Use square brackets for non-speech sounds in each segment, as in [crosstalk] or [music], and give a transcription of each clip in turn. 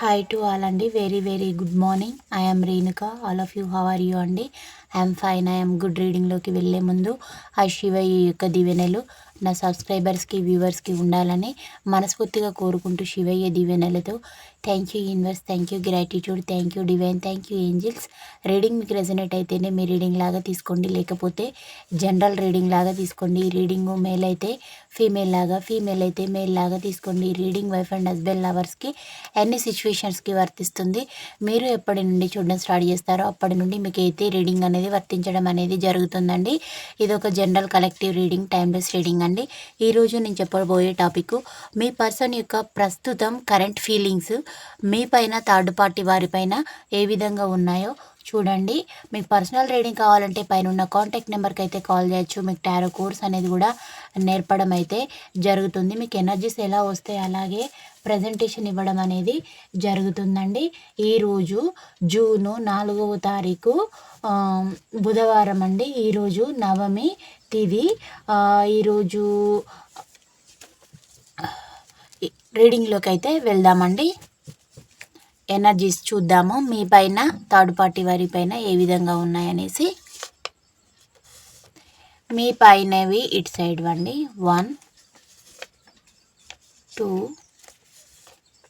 Hi to all అండి. Very very good morning I'm Renuka all of you how are you అండి? I'm fine I'm good రీడింగ్లోకి వెళ్ళే ముందు ఆ శివయ్య యొక్క దివెనలు నా సబ్స్క్రైబర్స్కి వ్యూవర్స్కి ఉండాలని మనస్ఫూర్తిగా కోరుకుంటూ Shivayya దివెనలతో thank you universe thank you gratitude thank you divine thank you angels reading మీకు రెజనేట్ అయితేనే మీ రీడింగ్ లాగా తీసుకోండి. లేకపోతే జనరల్ రీడింగ్ లాగా తీసుకోండి. రీడింగ్ మేల్ అయితే ఫీమేల్ లాగా ఫీమేల్ అయితే మేల్ లాగా తీసుకోండి. రీడింగ్ వైఫ్ అండ్ హస్బెండ్ లవర్స్కి ఎన్ని సిచ్యువేషన్స్కి వర్తిస్తుంది. మీరు ఎప్పటి నుండి చూడడం స్టార్ట్ చేస్తారో అప్పటి నుండి మీకు అయితే రీడింగ్ అనేది వర్తించడం అనేది జరుగుతుందండి. ఇది ఒక general collective reading timeless reading అండి. ఈరోజు నేను చెప్పబోయే టాపిక్ మీ పర్సన్ యొక్క ప్రస్తుతం కరెంట్ ఫీలింగ్స్ మీ పైన థర్డ్ పార్టీ వారిపైన ఏ విధంగా ఉన్నాయో చూడండి. మీకు పర్సనల్ రీడింగ్ కావాలంటే పైన ఉన్న కాంటాక్ట్ నెంబర్కి అయితే కాల్ చేయొచ్చు. మీకు టారో కోర్స్ అనేది కూడా నేర్పడం అయితే జరుగుతుంది. మీకు ఎనర్జీస్ ఎలా వస్తాయి అలాగే ప్రజెంటేషన్ ఇవ్వడం అనేది జరుగుతుందండి. ఈరోజు జూను నాలుగవ తారీఖు బుధవారం అండి. ఈరోజు నవమి తిది. ఈరోజు రీడింగ్లోకి అయితే వెళ్దామండి. ఎనర్జీస్ చూద్దాము. మీ పైన థర్డ్ పార్టీ వారి పైన ఏ విధంగా ఉన్నాయనేసి. మీ పైనవి ఇటు సైడ్ వండి. One two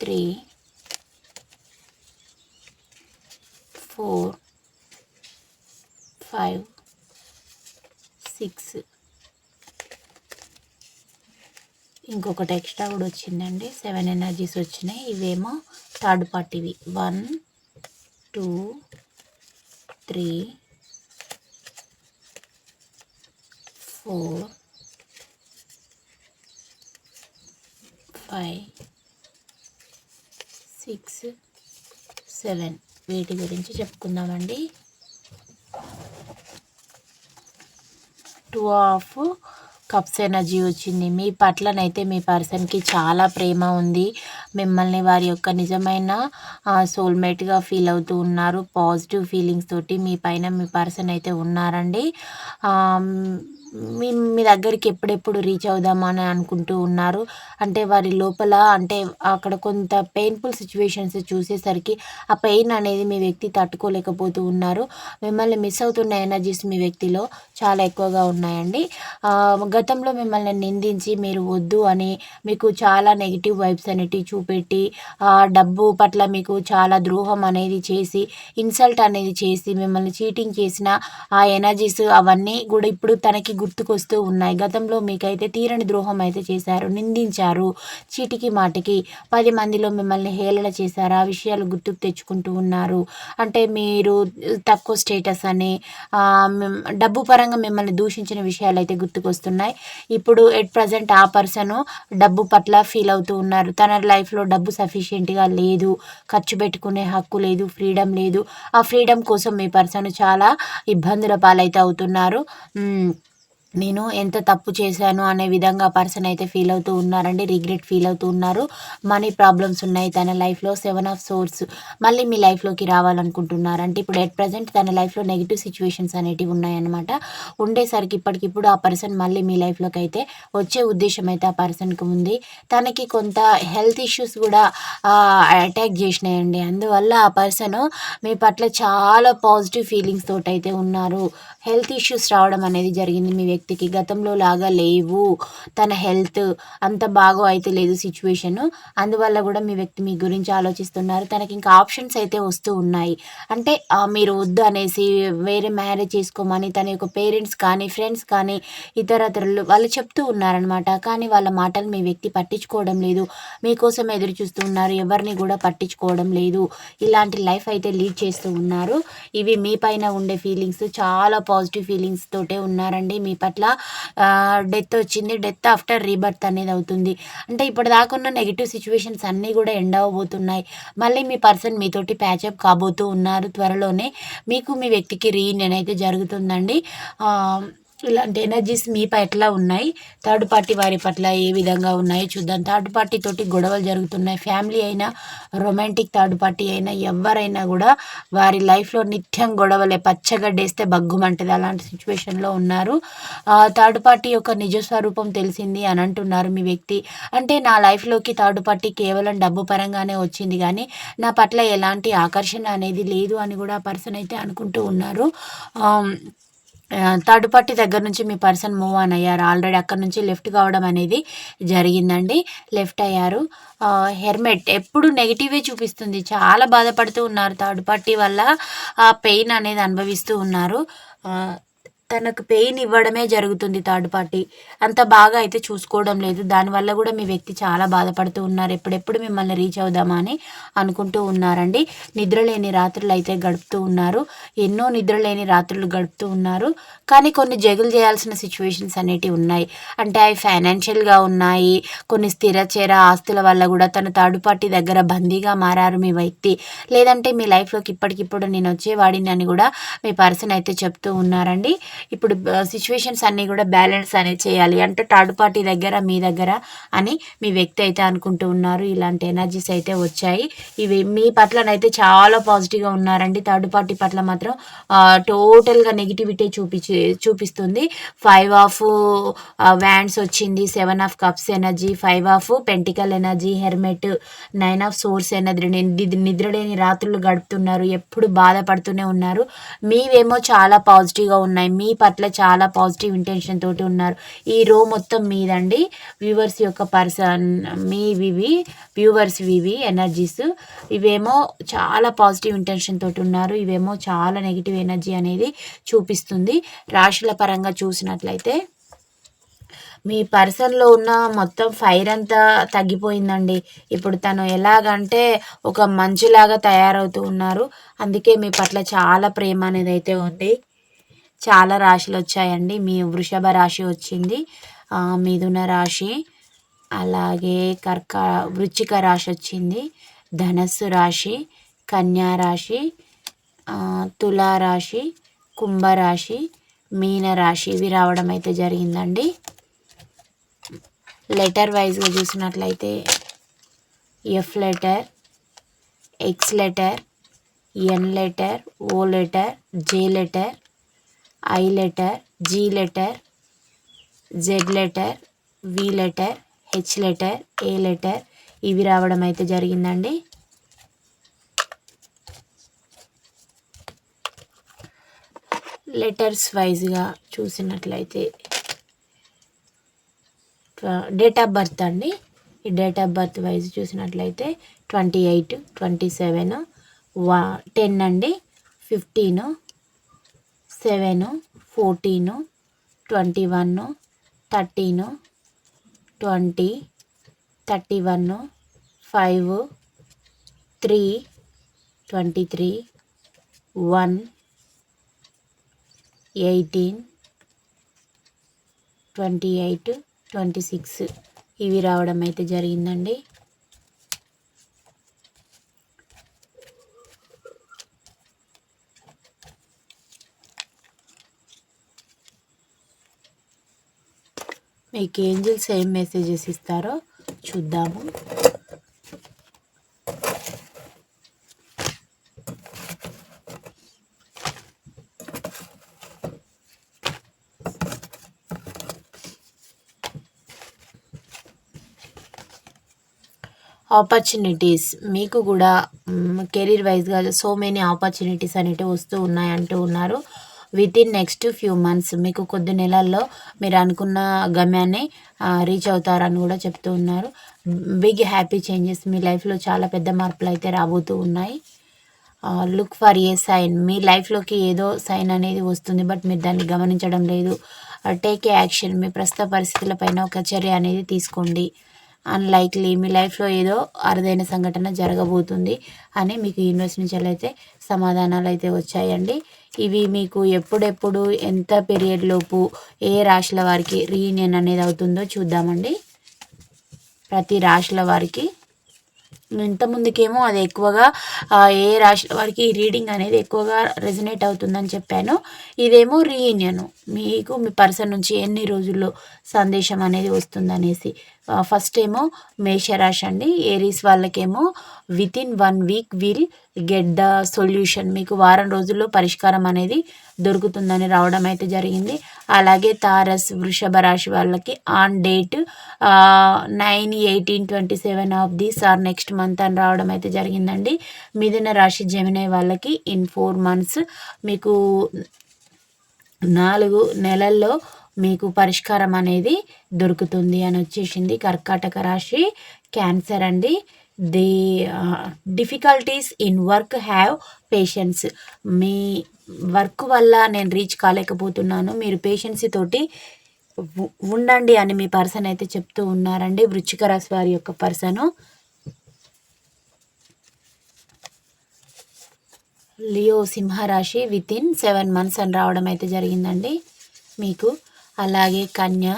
three four five six. ఇంకొకటి ఎక్స్ట్రా కూడా వచ్చిందండి. సెవెన్ ఎనర్జీస్ వచ్చినాయి. ఇవేమో third పార్టీవి one two three four five six seven. వీటి గురించి చెప్పుకుందామండి టూ ఆఫ్ కప్స్ ఎనర్జీ వచ్చింది. మీ పట్లనైతే మీ పర్సన్కి చాలా ప్రేమ ఉంది. మిమ్మల్ని వారి యొక్క నిజమైన సోల్మేట్గా ఫీల్ అవుతూ ఉన్నారు. పాజిటివ్ ఫీలింగ్స్ తోటి మీ పైన మీ పర్సన్ అయితే ఉన్నారండి. మీ మీ దగ్గరికి ఎప్పుడెప్పుడు రీచ్ అవుదామని అనుకుంటూ ఉన్నారు. అంటే వారి లోపల అంటే అక్కడ కొంత పెయిన్ఫుల్ సిచ్యువేషన్స్ చూసేసరికి ఆ పెయిన్ అనేది మీ వ్యక్తి తట్టుకోలేకపోతూ ఉన్నారు. మిమ్మల్ని మిస్ అవుతున్న ఎనర్జీస్ మీ వ్యక్తిలో చాలా ఎక్కువగా ఉన్నాయండి. గతంలో మిమ్మల్ని నిందించి మీరు వద్దు అని మీకు చాలా నెగిటివ్ వైబ్స్ అనేటివి చూపెట్టి డబ్బు పట్ల మీకు చాలా ద్రోహం అనేది చేసి ఇన్సల్ట్ అనేది చేసి మిమ్మల్ని చీటింగ్ చేసిన ఆ ఎనర్జీస్ అవన్నీ కూడా ఇప్పుడు తనకి గుర్తుకొస్తూ ఉన్నాయి. గతంలో మీకైతే తీరని ద్రోహం అయితే చేశారు నిందించారు చీటికి మాటికి పది మందిలో మిమ్మల్ని హేళన చేశారు ఆ విషయాలు గుర్తుకు తెచ్చుకుంటూ ఉన్నారు. అంటే మీరు తక్కువ స్టేటస్ అని డబ్బు పరంగా మిమ్మల్ని దూషించిన విషయాలు అయితే గుర్తుకొస్తున్నాయి. ఇప్పుడు ఎట్ ప్రజెంట్ ఆ పర్సన్ డబ్బు పట్ల ఫీల్ అవుతూ ఉన్నారు. తన లైఫ్లో డబ్బు సఫిషియెంట్గా లేదు. ఖర్చు పెట్టుకునే హక్కు లేదు. ఫ్రీడమ్ లేదు. ఆ ఫ్రీడమ్ కోసం మీ పర్సన్ చాలా ఇబ్బందుల పాలైతే అవుతున్నారు. నేను ఎంత తప్పు చేశాను అనే విధంగా పర్సన్ అయితే ఫీల్ అవుతూ ఉన్నారండి రిగ్రెట్ ఫీల్ అవుతూ ఉన్నారు. మనీ ప్రాబ్లమ్స్ ఉన్నాయి తన లైఫ్లో సెవెన్ ఆఫ్ సోర్స్ మళ్ళీ మీ లైఫ్లోకి రావాలనుకుంటున్నారు అంటే ఇప్పుడు ఎట్ ప్రజెంట్ తన లైఫ్లో నెగిటివ్ సిచ్యువేషన్స్ అనేటివి ఉన్నాయన్నమాట. ఉండేసరికి ఇప్పటికిప్పుడు ఆ పర్సన్ మళ్ళీ మీ లైఫ్లోకి అయితే వచ్చే ఉద్దేశం అయితే ఆ పర్సన్కి ఉంది. తనకి కొంత హెల్త్ ఇష్యూస్ కూడా అటాక్ చేసినాయండి. అందువల్ల ఆ పర్సన్ మీ పట్ల చాలా పాజిటివ్ ఫీలింగ్స్ తోటైతే అయితే ఉన్నారు. హెల్త్ ఇష్యూస్ రావడం అనేది జరిగింది మీ వ్యక్తికి గతంలో లాగా లేవు. తన హెల్త్ అంత బాగా అయితే లేదు సిచ్యువేషన్. అందువల్ల కూడా మీ వ్యక్తి మీ గురించి ఆలోచిస్తున్నారు. తనకి ఇంకా ఆప్షన్స్ అయితే వస్తూ ఉన్నాయి. అంటే మీరు వద్దు అనేసి వేరే మ్యారేజ్ చేసుకోమని తన యొక్క పేరెంట్స్ కానీ ఫ్రెండ్స్ కానీ ఇతరతరులు వాళ్ళు చెప్తూ ఉన్నారనమాట కానీ వాళ్ళ మాటలు మీ వ్యక్తి పట్టించుకోవడం లేదు. మీకోసం ఎదురు చూస్తూ ఉన్నారు. ఎవరిని కూడా పట్టించుకోవడం లేదు. ఇలాంటి లైఫ్ అయితే లీడ్ చేస్తూ ఉన్నారు. ఇవి మీ పైన ఉండే ఫీలింగ్స్. చాలా పాజిటివ్ ఫీలింగ్స్ తోటే ఉన్నారండి. మీ అట్లా డెత్ వచ్చింది. డెత్ ఆఫ్టర్ రీబర్త్ అనేది అవుతుంది. అంటే ఇప్పుడు దాకా ఉన్న నెగిటివ్ సిచ్యువేషన్స్ అన్నీ కూడా ఎండ్ అవ్వబోతున్నాయి. మళ్ళీ మీ పర్సన్ మీతోటి ప్యాచప్ కాబోతూ ఉన్నారు త్వరలోనే. మీకు మీ వ్యక్తికి రీయూనియన్ అయితే జరుగుతుందండి. ఇలాంటి ఎనర్జీస్ మీ ఎట్లా ఉన్నాయి. థర్డ్ పార్టీ వారి పట్ల ఏ విధంగా ఉన్నాయో చూద్దాం. థర్డ్ పార్టీ తోటి గొడవలు జరుగుతున్నాయి. ఫ్యామిలీ అయినా రొమాంటిక్ థర్డ్ పార్టీ అయినా ఎవరైనా కూడా వారి లైఫ్లో నిత్యం గొడవలే పచ్చగడ్డేస్తే బగ్గుమంటది అలాంటి సిచ్యువేషన్లో ఉన్నారు. థర్డ్ పార్టీ యొక్క నిజ స్వరూపం తెలిసింది అని అంటున్నారు మీ వ్యక్తి. అంటే నా లైఫ్లోకి థర్డ్ పార్టీ కేవలం డబ్బు పరంగానే వచ్చింది కానీ నా పట్ల ఎలాంటి ఆకర్షణ అనేది లేదు అని కూడా ఆ పర్సన్ అయితే అనుకుంటూ ఉన్నారు. థర్డ్ పార్టీ దగ్గర నుంచి మీ పర్సన్ మూవ్ ఆన్ అయ్యారు. ఆల్రెడీ అక్కడ నుంచి లెఫ్ట్ కావడం అనేది జరిగిందండి. లెఫ్ట్ అయ్యారు. హెర్మెట్ ఎప్పుడు నెగిటివే చూపిస్తుంది. చాలా బాధపడుతూ ఉన్నారు. థర్డ్ పార్టీ వల్ల ఆ పెయిన్ అనేది అనుభవిస్తూ ఉన్నారు. తనకు పెయిన్ ఇవ్వడమే జరుగుతుంది థర్డ్ పార్టీ. అంత బాగా అయితే చూసుకోవడం లేదు. దానివల్ల కూడా మీ వ్యక్తి చాలా బాధపడుతూ ఉన్నారు. ఎప్పుడెప్పుడు మిమ్మల్ని రీచ్ అవుదామా అని అనుకుంటూ ఉన్నారండి. నిద్రలేని రాత్రులు అయితే గడుపుతూ ఉన్నారు. ఎన్నో నిద్రలేని రాత్రులు గడుపుతూ ఉన్నారు. కానీ కొన్ని జగులు చేయాల్సిన సిచ్యువేషన్స్ అనేటివి ఉన్నాయి. అంటే అవి ఫైనాన్షియల్గా ఉన్నాయి. కొన్ని స్థిరచేర ఆస్తుల వల్ల కూడా తన థర్డ్ పార్టీ దగ్గర బందీగా మారారు మీ వ్యక్తి. లేదంటే మీ లైఫ్లోకి ఇప్పటికిప్పుడు నేను వచ్చేవాడిని అని కూడా మీ పర్సన్ అయితే చెప్తూ ఉన్నారండి. ఇప్పుడు సిచ్యువేషన్స్ అన్నీ కూడా బ్యాలెన్స్ అనేది చేయాలి. అంటే థర్డ్ పార్టీ దగ్గర మీ దగ్గర అని మీ వ్యక్తి అయితే అనుకుంటూ ఉన్నారు. ఇలాంటి ఎనర్జీస్ అయితే వచ్చాయి. ఇవి మీ పట్లనైతే చాలా పాజిటివ్గా ఉన్నారండి. థర్డ్ పార్టీ పట్ల మాత్రం టోటల్గా నెగిటివిటీ చూపించి చూపిస్తుంది. ఫైవ్ ఆఫ్ వ్యాండ్స్ వచ్చింది. Seven of cups energy five of pentacle energy hermit nine of swords energy నిద్రలేని రాత్రులు గడుపుతున్నారు. ఎప్పుడు బాధపడుతూనే ఉన్నారు. మీవేమో చాలా పాజిటివ్గా ఉన్నాయి. మీ పట్ల చాలా పాజిటివ్ ఇంటెన్షన్ తోటి ఉన్నారు. ఈ రో మొత్తం మీదండి. వ్యూవర్స్ యొక్క పర్సన్ మీ వివి వ్యూవర్స్ వివి ఎనర్జీస్ ఇవేమో చాలా పాజిటివ్ ఇంటెన్షన్ తోటి ఉన్నారు. ఇవేమో చాలా నెగిటివ్ ఎనర్జీ అనేది చూపిస్తుంది. రాశుల పరంగా చూసినట్లయితే మీ పర్సన్లో ఉన్న మొత్తం ఫైర్ అంతా తగ్గిపోయిందండి. ఇప్పుడు తను ఎలాగంటే ఒక మంచులాగా తయారవుతూ ఉన్నారు. అందుకే మీ పట్ల చాలా ప్రేమ అనేది అయితే ఉంది. చాలా రాశులు వచ్చాయండి. మీ వృషభ రాశి వచ్చింది. మిథున రాశి అలాగే కర్క వృచ్చిక రాశి వచ్చింది. ధనస్సు రాశి కన్యా రాశి తులారాశి కుంభరాశి మీనరాశి ఇవి రావడం అయితే జరిగిందండి. లెటర్ వైజ్గా చూసినట్లయితే F letter X letter N letter O letter J letter I letter G letter Z letter V letter H letter A letter ఇవి రావడం అయితే జరిగిందండి. లెటర్స్ వైజ్గా చూసినట్లయితే డేట్ ఆఫ్ బర్త్ అండి. ఈ డేట్ ఆఫ్ బర్త్ వైజ్ చూసినట్లయితే ట్వంటీ ఎయిట్ ట్వంటీ సెవెన్ వా టెన్ అండి fifty seven forty twenty one thirty twenty thirty one five three twenty three one eighteen twenty eight twenty six. ఇవి రావడం అయితే జరిగిందండి. మీకు ఏంజిల్స్ ఏం మెసేజెస్ ఇస్తారో చూద్దాము ఆపర్చునిటీస్ మీకు కూడా కెరీర్ వైజ్గా సో మెనీ ఆపర్చునిటీస్ అనేవి వస్తూ ఉన్నాయి అంటూ ఉన్నారు. Within next few months మీకు కొద్ది నెలల్లో మీరు అనుకున్న గమ్యాన్ని రీచ్ అవుతారని కూడా చెప్తూ ఉన్నారు. బిగ్ హ్యాపీ చేంజెస్ మీ లైఫ్లో చాలా పెద్ద మార్పులు అయితే రాబోతూ ఉన్నాయి. లుక్ ఫర్ ఏ సైన్ మీ లైఫ్లోకి ఏదో సైన్ అనేది వస్తుంది బట్ మీరు దాన్ని గమనించడం లేదు. టేక్ ఏ యాక్షన్ మీ ప్రస్తుత పరిస్థితులపైన ఒక చర్య అనేది తీసుకోండి. అన్లైక్లీ మీ లైఫ్లో ఏదో అరుదైన సంఘటన జరగబోతుంది అని మీకు యూనివర్స్ నుంచి అయితే సమాధానాలు అయితే వచ్చాయండి. ఇవి మీకు ఎప్పుడెప్పుడు ఎంత పీరియడ్ లోపు ఏ రాశుల వారికి రీయూనియన్ అనేది అవుతుందో చూద్దామండి. ప్రతి రాశుల వారికి. ఇంతకుముందుకేమో అది ఎక్కువగా ఏ రాశుల వారికి రీడింగ్ అనేది ఎక్కువగా రెజనేట్ అవుతుందని చెప్పాను. ఇదేమో రీయూనియన్ మీకు మీ పర్సన్ నుంచి ఎన్ని రోజుల్లో సందేశం అనేది వస్తుందనేసి ఫస్ట్ ఏమో మేషరాశి అండి. ఏరీస్ వాళ్ళకేమో within one week will get the solution మీకు వారం రోజుల్లో పరిష్కారం అనేది దొరుకుతుందని రావడం అయితే జరిగింది. అలాగే తారస్ వృషభ రాశి వాళ్ళకి on date nine eighteen twenty seven of this or next month అని రావడం అయితే జరిగిందండి. మిథున రాశి జమినే వాళ్ళకి ఇన్ ఫోర్ మంత్స్ మీకు నాలుగు నెలల్లో మీకు పరిష్కారం అనేది దొరుకుతుంది అని వచ్చేసింది కర్కాటక రాశి. క్యాన్సర్ అండి. The difficulties in work have patience me work వల్ల నేను రీచ్ కాలేకపోతున్నాను. మీరు పేషెన్సీ తోటి ఉండండి అని మీ పర్సన్ అయితే చెప్తూ ఉన్నారండి. వృచ్చిక రాశి వారి యొక్క పర్సను లియో సింహరాశి విత్ ఇన్ సెవెన్ మంత్స్ అని రావడం అయితే జరిగిందండి. మీకు అలాగే కన్య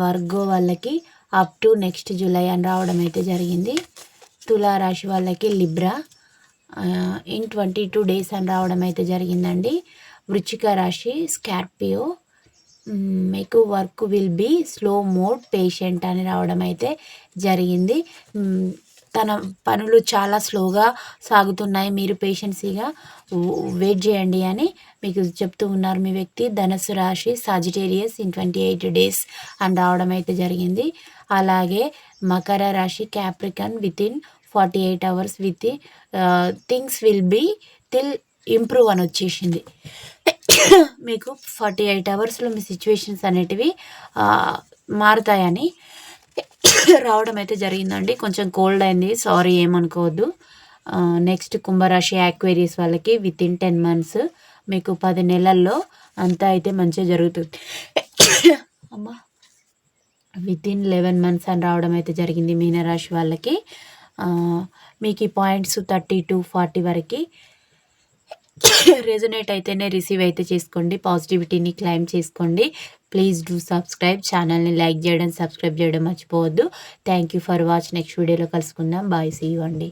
వర్గో వాళ్ళకి అప్ టు నెక్స్ట్ జూలై అని రావడం అయితే జరిగింది. తులారాశి వాళ్ళకి Libra in twenty two days అని రావడం అయితే జరిగిందండి. వృచ్చిక రాశి స్కార్పియో మీకు work will be slow mode patient అని రావడం అయితే జరిగింది. తన పనులు చాలా స్లోగా సాగుతున్నాయి. మీరు పేషెన్సీగా వెయిట్ చేయండి అని మీకు చెప్తూ ఉన్నారు మీ వ్యక్తి. ధనస్సు రాశి Sagittarius in twenty eight days అని రావడం అయితే జరిగింది. అలాగే మకర రాశి Capricorn within forty eight hours with things will be till improve అని వచ్చేసింది. మీకు ఫార్టీ ఎయిట్ అవర్స్లో మీ సిచ్యువేషన్స్ అనేటివి మారుతాయని రావడం అయితే జరిగిందండి. కొంచెం కోల్డ్ అయింది. సారీ ఏమనుకోవద్దు. నెక్స్ట్ కుంభరాశి యాక్వేరియస్ వాళ్ళకి విత్ ఇన్ టెన్ మంత్స్ మీకు పది నెలల్లో అంతా అయితే మంచిగా జరుగుతుంది. అమ్మా విత్ ఇన్ లెవెన్ మంత్స్ అని రావడం అయితే జరిగింది మీనరాశి వాళ్ళకి. మీకు ఈ పాయింట్స్ థర్టీ టు ఫార్టీ వరకు [coughs] రెజొనేట్ అయితేనే రిసీవ్ అయితే చేసుకోండి. పాజిటివిటీని క్లైమ్ చేసుకోండి. ప్లీజ్ డూ సబ్స్క్రైబ్ ఛానల్ని లైక్ చేయడం సబ్స్క్రైబ్ చేయడం మర్చిపోవద్దు. Thank you for watch next వీడియోలో కలుసుకుందాం. బాయ్ సీ యూ అండి.